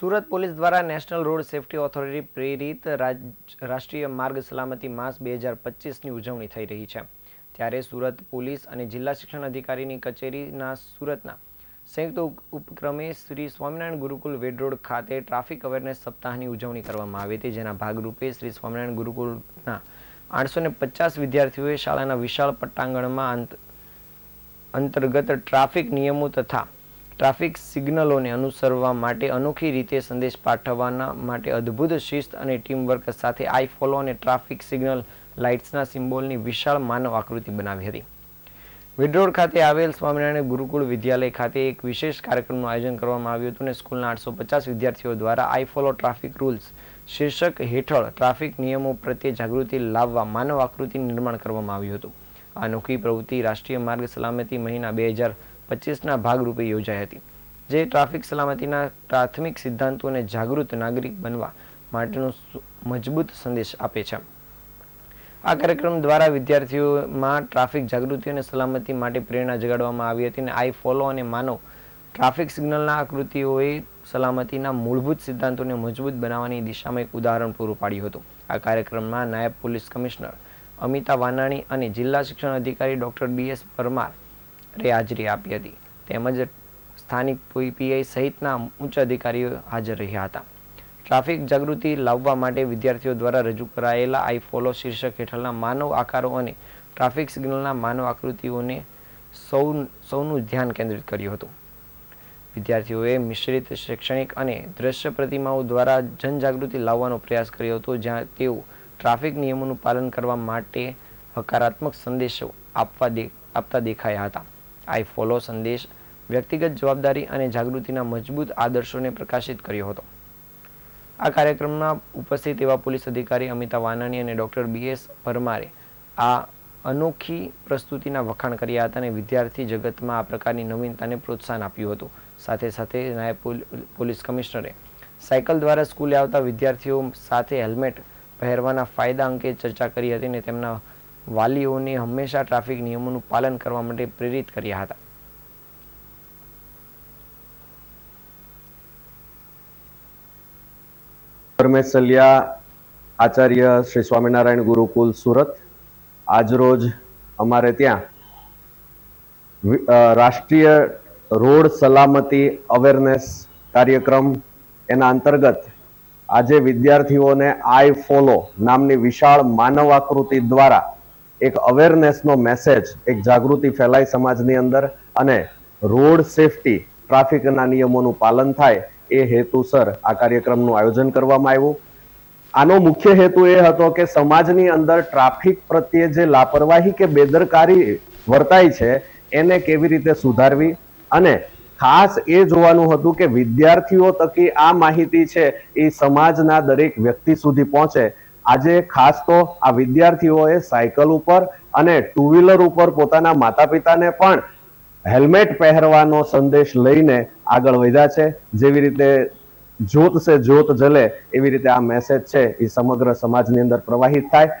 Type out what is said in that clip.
Surat police દ્વારા national road safety authority પ્રેરિત રાષ્ટ્રીય માર્ગ સલામતી માસ બે હજાર પચીસની ઉજવણી થઈ રહી છે. ત્યારે સુરત પોલીસ અને જિલ્લા શિક્ષણ અધિકારીની કચેરીના સુરતના સંયુક્ત ઉપ- ઉપક્રમે શ્રી સ્વામિનારાયણ ગુરુકુલ વેડ રોડ ખાતે ટ્રાફિક અવેરનેસ સપ્તાહની ઉજવણી કરવામાં આવી હતી, જેના ભાગરૂપે શ્રી સ્વામિનારાયણ ગુરુકુલના આઠસો ને પચાસ વિદ્યાર્થીઓએ શાળાના વિશાળ પટ્ટાંગણમાં અંત- અંતર્ગત ટ્રાફિક નિયમો તથા ટ્રાફિક સિગ્નલોને અનુસરવા માટે અનોખી રીતે સંદેશ પાઠવવાના માટે અદ્ભુત શિસ્ત અને ટીમવર્ક સાથે આઈ ફોલો અને ટ્રાફિક સિગ્નલ લાઇટ્સના સિમ્બોલની વિશાળ માનવ આકૃતિ બનાવી હતી. વિડરોડ ખાતે આવેલ સ્વામિનારાયણ ગુરુકુળ વિદ્યાલય ખાતે એક વિશેષ કાર્યક્રમનું આયોજન કરવામાં આવ્યું હતું અને સ્કૂલના આઠસો પચાસ વિદ્યાર્થીઓ દ્વારા આઈ ફોલો ટ્રાફિક રૂલ્સ શીર્ષક હેઠળ ટ્રાફિક નિયમો પ્રત્યે જાગૃતિ લાવવા માનવ આકૃતિ નિર્માણ કરવામાં આવ્યું હતું. આ અનોખી પ્રવૃત્તિ રાષ્ટ્રીય માર્ગ સલામતી મહિના બે હજાર પચીસના ભાગરૂપે યોજાઈ હતી, જે ટ્રાફિક સલામતીના પ્રાથમિક સિદ્ધાંતોને જાગૃત નાગરિક બનવા માટેનો મજબૂત સંદેશ આપે છે. આ કાર્યક્રમ દ્વારા વિદ્યાર્થીઓમાં ટ્રાફિક જાગૃતિ અને સલામતી માટે પ્રેરણા જગાડવામાં આવી હતી અને આઈ ફોલો અને માનવ ટ્રાફિક સિગ્નલના આકૃતિઓએ સલામતીના મૂળભૂત સિદ્ધાંતોને મજબૂત બનાવવાની દિશામાં એક ઉદાહરણ પૂરું પાડ્યું હતું. આ કાર્યક્રમમાં નાયબ પોલીસ કમિશનર અમિતા વાનાણી અને જિલ્લા શિક્ષણ અધિકારી ડોક્ટર બી એસ પરમારે હાજરી આપી હતી. તેમજ સ્થાનિક પીઆઈ સહિતના ઉચ્ચ અધિકારીઓ હાજર રહ્યા હતા. ટ્રાફિક જાગૃતિ લાવવા માટે વિદ્યાર્થીઓ દ્વારા રજૂ કરાયેલા આઈ ફોલો શીર્ષક હેઠળના માનવ આકારો અને ટ્રાફિક સિગ્નલના માનવ આકૃતિઓને સૌ સૌનું ધ્યાન કેન્દ્રિત કર્યું હતું. વિદ્યાર્થીઓએ મિશ્રિત શૈક્ષણિક અને દ્રશ્ય પ્રતિમાઓ દ્વારા જનજાગૃતિ લાવવાનો પ્રયાસ કર્યો હતો, જ્યાં તેઓ ટ્રાફિક નિયમોનું પાલન કરવા માટે હકારાત્મક સંદેશો આપવા દે આપતા દેખાયા હતા. આઈ ફોલો સંદેશ, વ્યક્તિગત જવાબદારી અને જાગૃતિના મજબૂત આદર્શોને પ્રકાશિત કર્યો હતો. આ કાર્યક્રમમાં ઉપસ્થિત એવા પોલીસ અધિકારી અમિતા વાનાણી અને ડૉક્ટર બી એસ પરમારે આ અનોખી પ્રસ્તુતિના વખાણ કર્યા હતા અને વિદ્યાર્થી જગતમાં આ પ્રકારની નવીનતાને પ્રોત્સાહન આપ્યું હતું. સાથે સાથે નાયબ પોલીસ કમિશનરે સાયકલ દ્વારા સ્કૂલે આવતા વિદ્યાર્થીઓ સાથે હેલ્મેટ પહેરવાના ફાયદા અંગે ચર્ચા કરી હતી અને તેમના વાલીઓને હંમેશા ટ્રાફિક નિયમોનું પાલન કરવા માટે પ્રેરિત કર્યા હતા. પરમેશલ્યા આચાર્ય શ્રી સ્વામિનારાયણ ગુરુકુલ સુરત આજરોજ અમારે ત્યાં રાષ્ટ્રીય રોડ સલામતી અવેરનેસ કાર્યક્રમ એના અંતર્ગત આજે વિદ્યાર્થીઓને આઈ ફોલો નામની વિશાળ માનવ આકૃતિ દ્વારા એક અવેરનેસનો મેસેજ એક જાગૃતિ ફેલાય સમાજની અંદર અને રોડ સેફટી ટ્રાફિકના નિયમોનું પાલન થાય એ હેતુસર આ કાર્યક્રમનું આયોજન કરવામાં આવ્યું. આનો મુખ્ય હેતુ એ હતો કે સમાજની અંદર ટ્રાફિક પ્રત્યે જે લાપરવાહી કે બેદરકારી વર્તાય છે, એને કેવી રીતે સુધારવી અને ખાસ એ જોવાનું હતું કે વિદ્યાર્થીઓ તકી આ માહિતી છે એ સમાજના દરેક વ્યક્તિ સુધી પહોંચે આજે ખાસ તો આ વિદ્યાર્થીઓએ સાયકલ ઉપર અને ટુ વ્હીલર ઉપર પોતાના માતા પિતાને પણ હેલ્મેટ પહેરવાનો સંદેશ લઈને આગળ વધ્યા છે. જેવી રીતે જોત સે જોત જલે એવી રીતે આ મેસેજ છે એ સમગ્ર સમાજની અંદર પ્રવાહિત થાય.